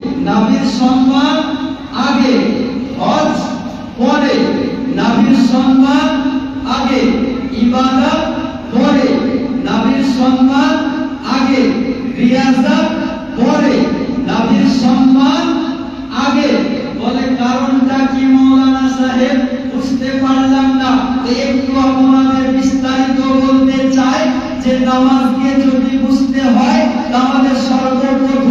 নাবির সম্মান আগে, হজ পরে। নাবির সম্মান আগে, ইবাদত পরে। নাবির সম্মান আগে, রিয়াজত পরে। নাবির সম্মান আগে, বলে কারণটা কি মৌলানা সাহেব? বুঝতে পারলাম না। একটু আপনাদের বিস্তারিত বলতে চাই যে নামাজকে যদি বুঝতে হয়, তাহলে সর্বপ্রথম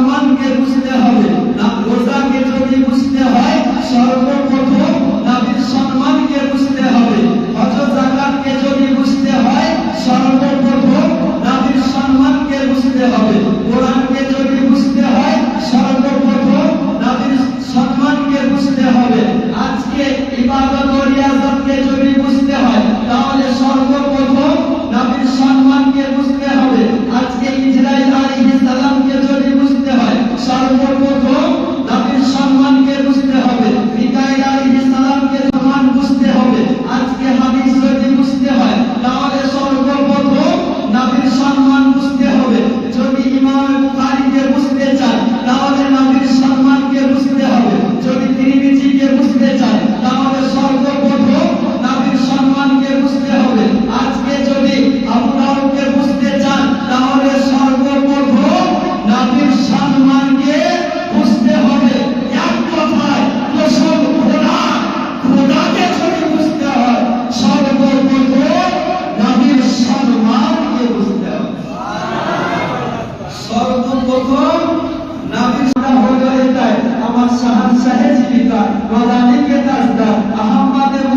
সম্মানকে বুঝতে হবে, না রোজাকে যদি বুঝতে হয়, সর্বপ্রথম নাবির সম্মানকে বুঝতে হবে। হজ জাকাতকে যদি বুঝতে হয়, সর্বপ্রথম নাবির সম্মানকে বুঝতে হবে। কোরআন দাও রদানিকে দাস দাও আহম্মদের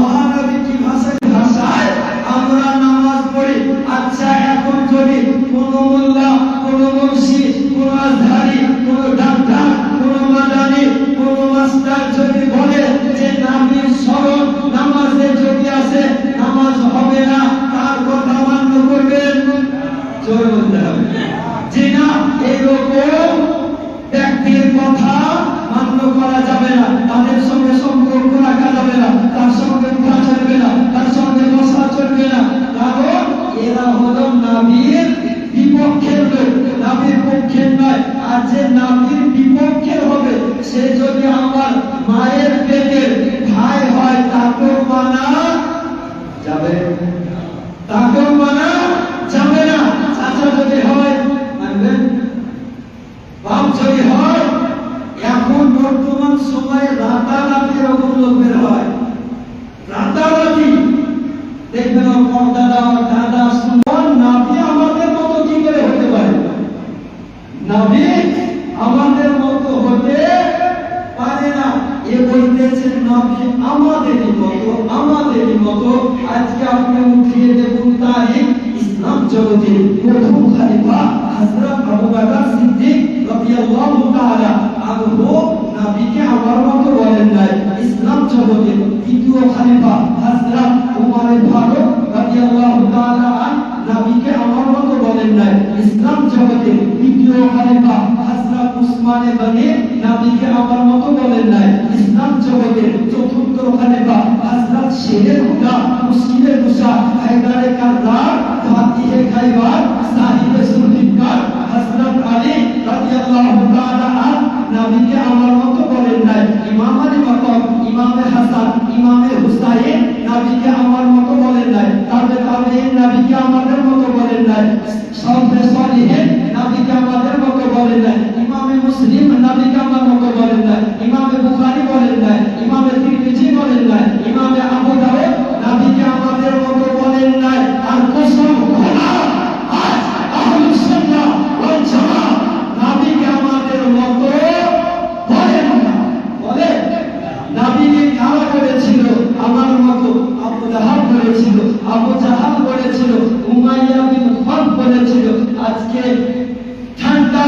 মহানবী কি ভাষায় নাবির বিপক্ষের হবে নাবির পক্ষে নয়, আর যে নামির বিপক্ষের হবে, সে যদি আমার মায়ের পেটের ভাই হয় তাকে মানা যাবে তাকে মানা যাবে না। চাচা যদি হয়, মানবেন? বাপ যদি হয়, এখন বর্তমান সময়ে রাতারাতি এরকম লোকের হয়। রাতারাতি। দেখবেন পর্দা দাদা মতো আজকে আপনারা উঠিয়ে দেখুন তারিখ, ইসলাম জগতের প্রথম খালিফা হযরত আবু বকর সিদ্দিক রাদিয়াল্লাহু তাআলা আসমানে বনে নাবিকে আমার মত বলেন নাই। ইসলাম জগতে চতুর্থ খালিফা হযরত শেরে খুদা মুসলিমের মুসা হায়দারে কারদার ফাতিহে খাইবার, সাহিবে সুলফিকার, হযরত আলী রাদিয়াল্লাহু তাআলা নাবিকে আমার মত বলেন নাই। করেছিল আমার মতো আবু জাহাব করেছিল আবু জাহাব বলেছিল উমাইয়া বিন খব বলেছিল, আজকে ঠান্ডা